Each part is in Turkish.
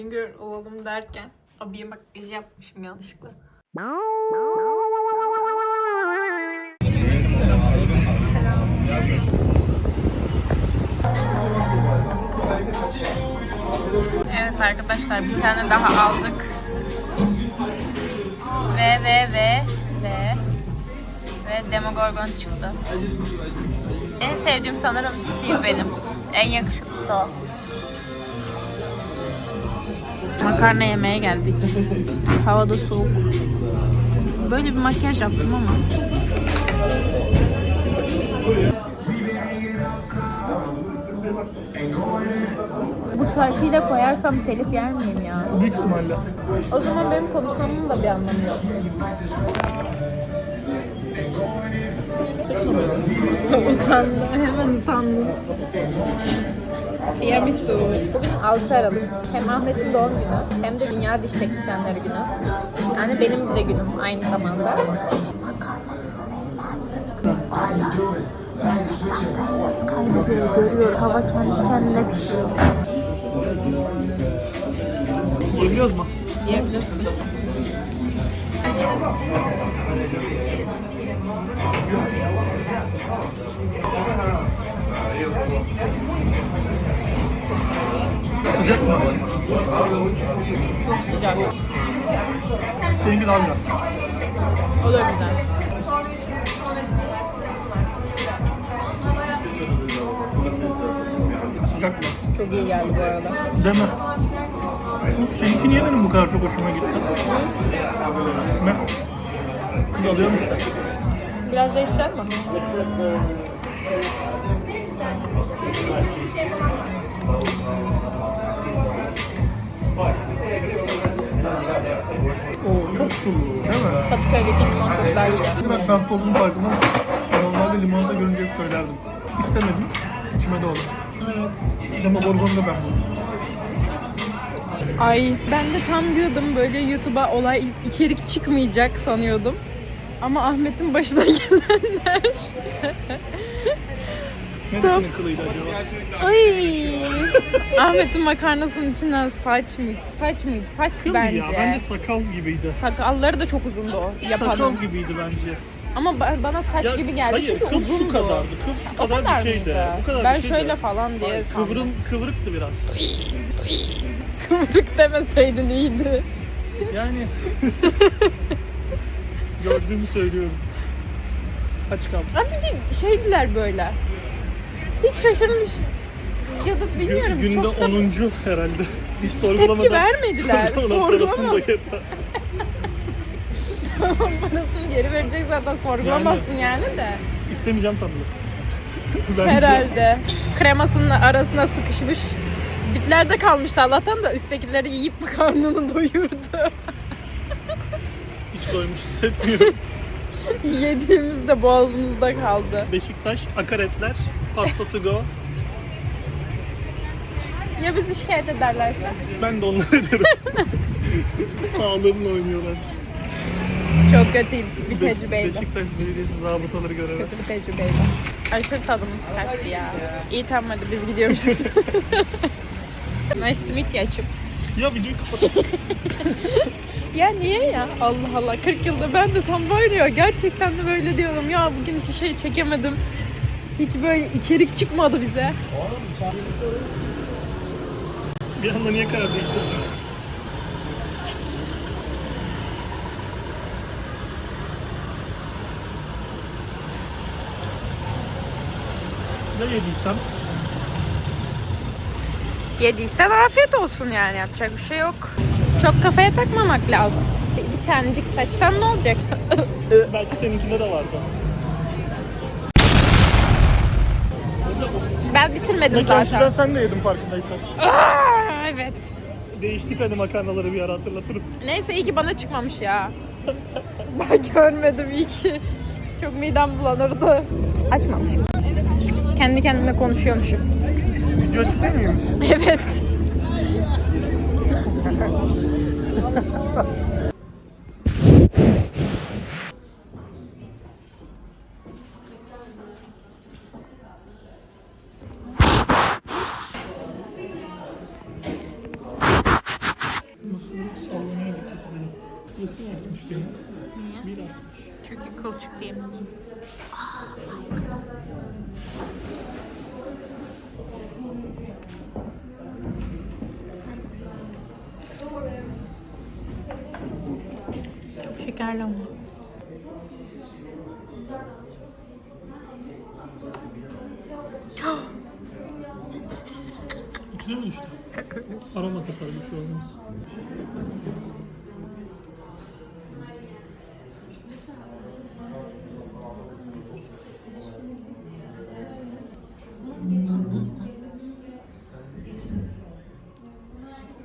girl olalım derken abiye makyaj yapmışım yanlışlıkla. Evet arkadaşlar bir tane daha aldık. Ve ve ve ve ve Demogorgon çıktı. En sevdiğim sanırım Steve benim. En yakışıklısı o. Makarna yemeye geldik. Havada soğuk. Böyle bir makyaj yaptım ama. Bu şarkıyı da koyarsam telif yer miyim ya? Büyük ihtimalle. O zaman benim konuşmamın da bir anlamı yok. utandım. Hemen utandım. Tiramisu. Bugün 6 Aralık. Hem Ahmet'in doğum günü hem de Dünya Diş Teknisyenleri günü. Yani benim de günüm aynı zamanda. Makarnamızı Beyaz kaybediyor, görüyor. Hava kendi kendine pişiyor. Yiyebiliyoruz mu? Yiyebilirsin. Sıcak mı? Çok sıcak. Seninki daha güzel. O da güzel. Sıcak mı? Çok iyi geldi bu arada. Değil mi? Seninki niye benim bu kadar çok hoşuma gitti? Ne? Kız alıyormuş da. Biraz değiştirelim mi? Oo çok sulu değil mi? Kadıköy'deki limon kızlar gibi. Ne kadar şanslı olduğumu farkında mısın? Ben Normalde limonata görünce hep söylerdim. İstemedim. İçime doğdu. Evet. Ama Gorgon'u da ben buldum. Ay ben de tam diyordum böyle YouTube'a olay içerik çıkmayacak sanıyordum. Ama Ahmet'in başına gelenler. Kılıydı acaba? Ay. Ahmet'in makarnasının içinden saç mıydı? Saç mıydı? Saçtı Kıl bence. ya. Bence sakal gibiydi. Sakalları da çok uzundu o Sakal yapanın. gibiydi bence. Ama ba- bana saç Ya, gibi geldi hayır, çünkü kıl uzundu. şu kadardı. Kıl şu O kadar, kadar bir şeydi. mıydı? Bu kadar ben bir şeydi. şöyle falan diye Hayır, sandım. Kıvrın, kıvrıktı biraz. Kıvrık demeseydin iyiydi. Yani gördüğümü söylüyorum. Kaç kaldı? Abi bir de şeydiler böyle. Hiç şaşırmış ya da bilmiyorum Gü- günde çok da 10. herhalde. Hiç tepki vermediler. Sorgulama. yeter. Parasını geri verecek zaten sorgulamazsın yani, de. İstemeyeceğim sandım. Bence. Herhalde. Kremasının arasına sıkışmış. Diplerde kalmıştı Allah'tan da üsttekileri yiyip karnını doyurdu. Hiç doymuş hissetmiyorum. Yediğimiz de boğazımızda kaldı. Beşiktaş, akaretler, pasta to go. Ya bizi şikayet ederlerse? Ben de onları ederim. Sağlığımla oynuyorlar. Çok kötü bir Be- tecrübeydi. Beşiktaş Belediyesi zabıtaları görevi. Kötü bir tecrübeydi. Aşırı tadımız kaçtı ya. İyi tamam hadi biz gidiyoruz. nice to meet you açıp. Ya videoyu kapat. Ya niye ya? Allah Allah 40 yılda ben de tam böyle ya. Gerçekten de böyle diyorum. Ya bugün hiçbir şey çekemedim. Hiç böyle içerik çıkmadı bize. Bir anda niye karar değiştirdin? Ne yediysem Yediysen afiyet olsun yani yapacak bir şey yok. Çok kafaya takmamak lazım. Bir, bir tanecik saçtan ne olacak? belki seninkinde de vardı. ben bitirmedim zaten. sen de yedin farkındaysan. Aa, evet. Değiştik hani makarnaları bir ara hatırlatırım. Neyse iyi ki bana çıkmamış ya. ben görmedim iyi ki. Çok midem bulanırdı. Açmamışım. Kendi kendime konuşuyormuşum. Açık değil miymiş? Evet. Niye? Bir Çünkü kılçık diyeyim. Çok şekerli ama. İçine mi düştü? Aroma bir şey olmaz.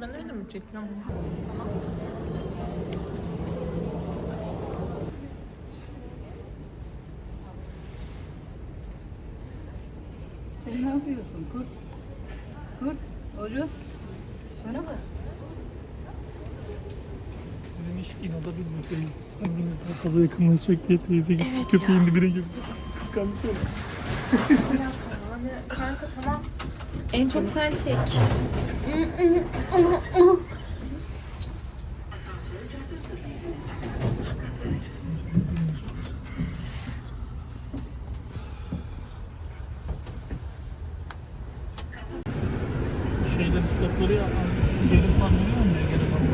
Ben öyle mi çekiyorum? Ne yapıyorsun? Kurt. Kurt. Oğlum. Bana bak. Sizin iş inada bilmek Hanginiz daha fazla yakınlaşacak diye teyze gitti. Evet köpeği ya. dibine girdi. Kıskançsın. Kanka tamam. En çok sen çek. Şeyleri stopları ya. Geri falan veriyor mu ya? Geri falan.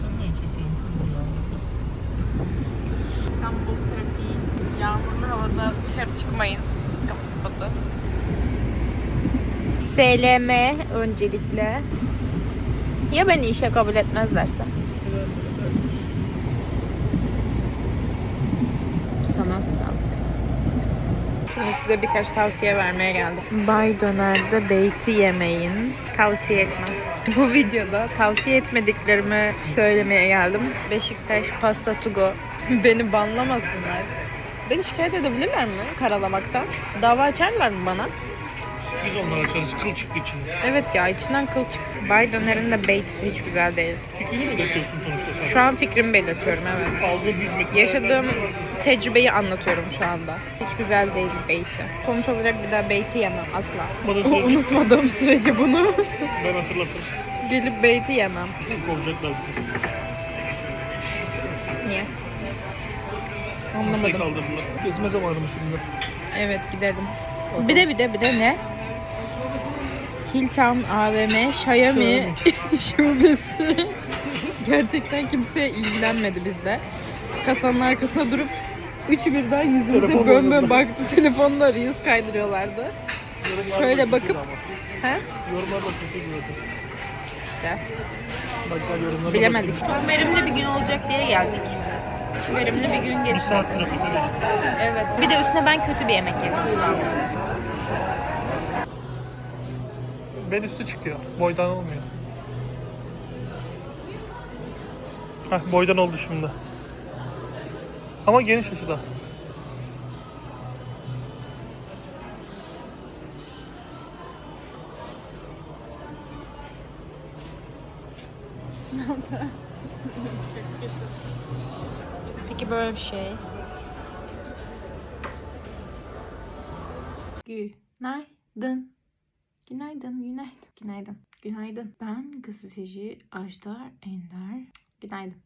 Sen ne çekiyorsun kızım ya? İstanbul trafiği. Yağmurlu havada dışarı çıkmayın. Kamu spotu. SLM öncelikle. Ya beni işe kabul etmezlerse? Sanatsal. Şimdi size birkaç tavsiye vermeye geldim. Bay Döner'de beyti yemeyin. Tavsiye etmem. Bu videoda tavsiye etmediklerimi söylemeye geldim. Beşiktaş Pasta To Go. Beni banlamasınlar. Beni şikayet edebilirler mi karalamaktan? Dava açarlar mı bana? Biz onlara açarız. Kıl çıktı içinde. Evet ya içinden kıl çıktı. Bay Döner'in de beyti hiç güzel değil. Fikrini mi döküyorsun sonuçta sen? Şu an fikrimi belirtiyorum evet. Aldığın hizmeti... Yaşadığım tecrübeyi anlatıyorum şu anda. Hiç güzel değil beyti. Sonuç olarak bir daha beyti yemem asla. Bana söyle. Unutmadığım sürece bunu Ben hatırlatırım. gelip beyti yemem. Kovacaklar bizi. Niye? Şey Anlamadım. kaldırdılar. Gezme zamanı şimdi? Evet gidelim. Bir de bir de bir de ne? Hilton AVM Xiaomi şubesi. Gerçekten kimse ilgilenmedi bizde. Kasanın arkasına durup üçü birden yüzümüze Telefon bön bön baktı. Telefonla reels kaydırıyorlardı. Yorumlar Şöyle kötü bakıp- ama. He? Yorumlar da kötü gördüm. İşte. Bak ben yorumlara Bilemedik. verimli bir gün olacak diye geldik. Verimli bir gün Bir geçti. saat trafikte geçti. Evet. Bir de üstüne ben kötü bir yemek yedim şu an. Ben üstü çıkıyor. Boydan olmuyor. Heh, boydan oldu şimdi. Ama geniş açıda. Böyle bir şey. Günaydın. Günaydın, günaydın. Günaydın. Günaydın. Ben gazeteci Ajdar Ender. Günaydın.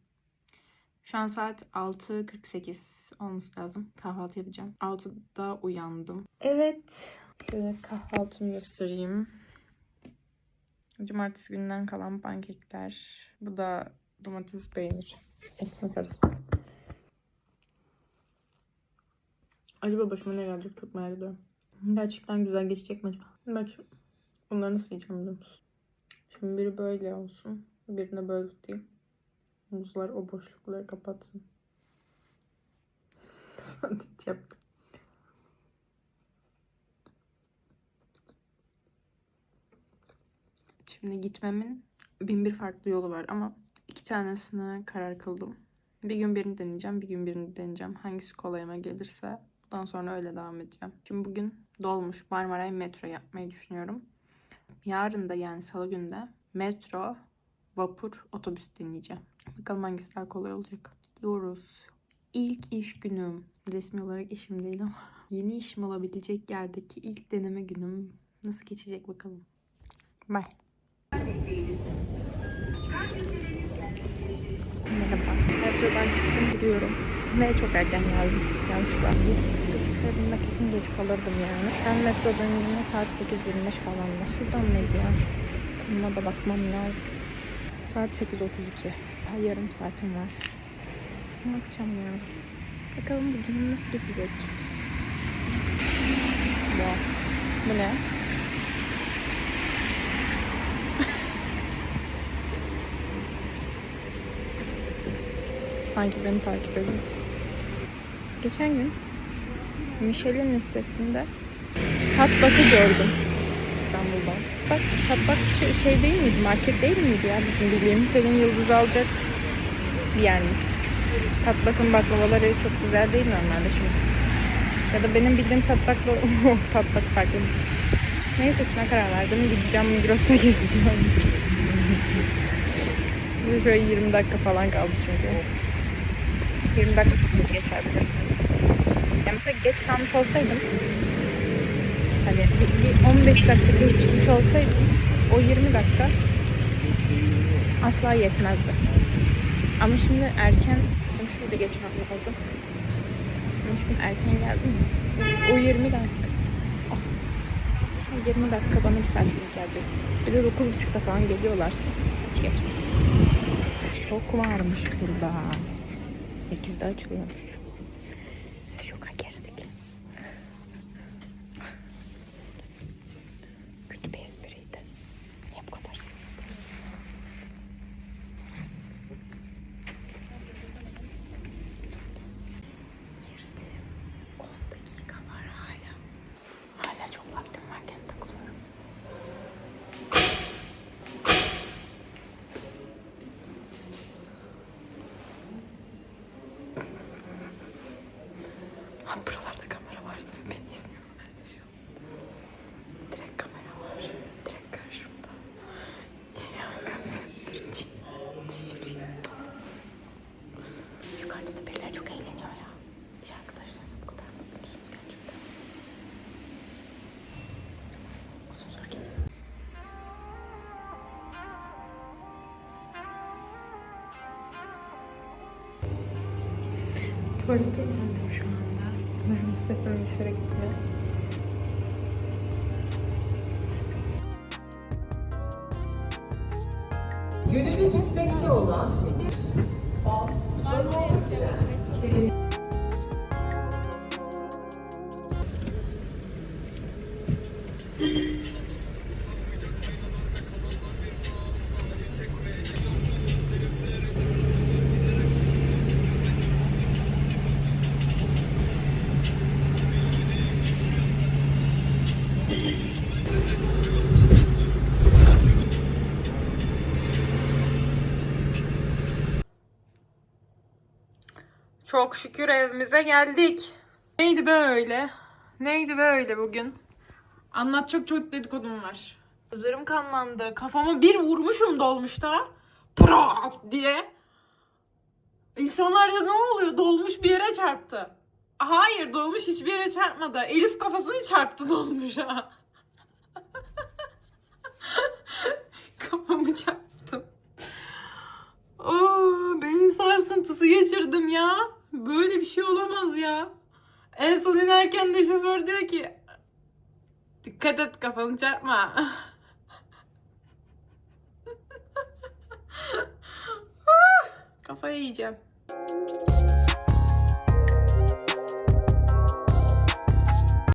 Şu an saat 6.48 olması lazım. Kahvaltı yapacağım. 6'da uyandım. Evet. Şöyle kahvaltımı göstereyim. Cumartesi günden kalan pankekler. Bu da domates peynir. Ekmek arası. Acaba başıma ne gelecek çok merak ediyorum. Gerçekten güzel geçecek mi acaba? Bak şimdi bunları nasıl yiyeceğim biliyor musun? Şimdi biri böyle olsun. Birini böyle tutayım. Muzlar o boşlukları kapatsın. Sandviç yaptım. Şimdi gitmemin bin bir farklı yolu var ama iki tanesine karar kıldım. Bir gün birini deneyeceğim, bir gün birini deneyeceğim. Hangisi kolayıma gelirse bundan sonra öyle devam edeceğim. Şimdi bugün dolmuş Marmaray metro yapmayı düşünüyorum. Yarın da yani salı günde metro, vapur, otobüs deneyeceğim. Bakalım hangisi daha kolay olacak. Gidiyoruz. İlk iş günüm. Resmi olarak işim değil ama yeni işim olabilecek yerdeki ilk deneme günüm nasıl geçecek bakalım. Bye. Merhaba. Metrodan çıktım gidiyorum. Ve çok erken geldim. Yanlışlıkla 7.30'da çıksaydım da kesin geç kalırdım yani. Ben metro döndüğümde saat 8.25 falan da. Şuradan mıydı ya? Buna da bakmam lazım. Saat 8.32. Daha yarım saatim var. Ne yapacağım ya? Bakalım bugün nasıl geçecek? Ya. Bu ne? Sanki beni takip ediyor. Geçen gün Michelin listesinde Tatbak'ı gördüm İstanbul'dan. Bak Tatbak şey, şey değil miydi? Market değil miydi ya bizim bildiğimiz? Senin yıldız alacak bir yer mi? Tatbak'ın baklavaları çok güzel değil normalde çünkü. Ya da benim bildiğim Tatbak'la Tatbak farklı. Neyse şuna karar verdim. Gideceğim Migros'ta gezeceğim. Şöyle 20 dakika falan kaldı çünkü. 20 dakika çok hızlı geçer. Ya mesela geç kalmış olsaydım hani bir, bir 15 dakika geç çıkmış olsaydım o 20 dakika asla yetmezdi. Ama şimdi erken şurada geçmem lazım. Ama şimdi erken geldim. O 20 dakika. Ah. O 20 dakika bana bir saatlik gelecek. Bir de 9.30'da falan geliyorlarsa hiç geçmez. Şok varmış burada. 8'de açılıyormuş. Size şoka girdik. Kötü bir espriydi. Niye bu kadar sessiz burası? Girdim. 10 dakika var hala. Hala çok vaktim varken takılıyorum. Ha buralarda kamera varsa beni izliyorlarsa şu an. Kamera var. Direkt karşımda. Ya kasıttırıcı. Düşürüyor. Yukarıda da birileri çok eğleniyor ya. Hiç arkadaşlarınızla bu kadar mutlu musunuz gerçekten? Soru geliyor. Tuvalete geldim şu anda. Sesim dışarı gitmez. Yönünü gitmekte olan Çok şükür evimize geldik. Neydi böyle? Neydi böyle bugün? Anlatacak çok dedikodum var. Gözlerim kanlandı. Kafama bir vurmuşum dolmuşta. Pırat diye. İnsanlarda ne oluyor? Dolmuş bir yere çarptı. Hayır dolmuş hiçbir yere çarpmadı. Elif kafasını çarptı dolmuşa. Kafamı çarptım. Aa, beyin sarsıntısı geçirdim ya. Böyle bir şey olamaz ya. En son inerken de şoför diyor ki dikkat et kafanı çarpma. Ah, Kafayı yiyeceğim.